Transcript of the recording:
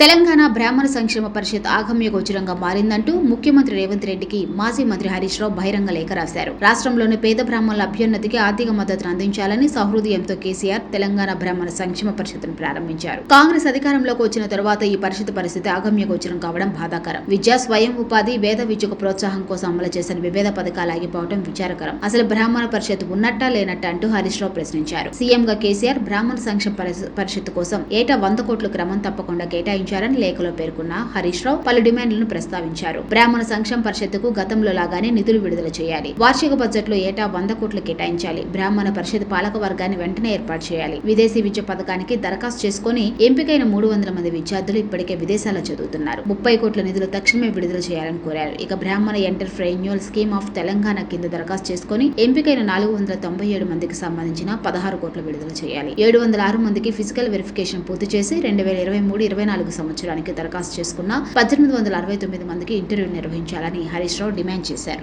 తెలంగాణ బ్రాహ్మణ సంక్షేమ పరిషత్ ఆగమ్య గోచరంగా మారిందంటూ ముఖ్యమంత్రి రేవంత్ రెడ్డికి మాజీ మంత్రి హరీష్ రావు బహిరంగ లేఖ రాశారు. రాష్ట్రంలోని పేద బ్రాహ్మణుల అభ్యున్నతికి ఆర్థిక మద్దతును అందించాలని సహృదయంతో కేసీఆర్ తెలంగాణ బ్రాహ్మణ సంక్షేమ పరిషత్ను ప్రారంభించారు. కాంగ్రెస్ అధికారంలోకి వచ్చిన తరువాత ఈ పరిషత్ పరిస్థితి ఆగమ్య గోచరం కావడం బాధాకరం. విద్యా స్వయం ఉపాధి వేద విద్యకు ప్రోత్సాహం కోసం అమలు చేసిన విభేద పథకాలు ఆగిపోవడం విచారకరం. అసలు బ్రాహ్మణ పరిషత్ ఉన్నట్టా లేనట్టా అంటూ హరీష్ రావు ప్రశ్నించారు. సీఎంగా కేసీఆర్ బ్రాహ్మణ సంక్షేమ పరిషత్ కోసం ఏటా వంద కోట్లు క్రమం తప్పకుండా కేటాయించారని లేఖలో పేర్కొన్న హరీష్ రావు పలు డిమాండ్లను ప్రస్తావించారు. బ్రాహ్మణ సంక్షేమ పరిషత్తుకు గతంలో లాగానే నిధులు విడుదల చేయాలి. వార్షిక బడ్జెట్లో ఏటా వంద కోట్లు కేటాయించాలి. బ్రాహ్మణ పరిషత్ పాలక వర్గాన్ని వెంటనే ఏర్పాటు చేయాలి. విదేశీ విద్య పథకానికి దరఖాస్తు చేసుకుని ఎంపికైన మూడు వందల మంది విద్యార్థులు ఇప్పటికే విదేశాల్లో చదువుతున్నారు. ముప్పై కోట్ల నిధులు తక్షణమే విడుదల చేయాలని కోరారు. ఇక బ్రాహ్మణ ఎంటర్ప్రెన్యూల్ స్కీమ్ ఆఫ్ తెలంగాణ కింద దరఖాస్తు చేసుకుని ఎంపికైన నాలుగు వందల తొంభై ఏడు మందికి సంబంధించిన పదహారు కోట్లు విడుదల చేయాలి. ఏడు వందల ఆరు మందికి ఫిజికల్ వెరిఫికేషన్ పూర్తి చేసి రెండు వేల ఇరవై మూడు ఇరవై నాలుగు సంవత్సరానికి దరఖాస్తు చేసుకున్న పద్దెనిమిది వందల అరవై తొమ్మిది మందికి ఇంటర్వ్యూ నిర్వహించాలని హరీష్ రావు డిమాండ్ చేశారు.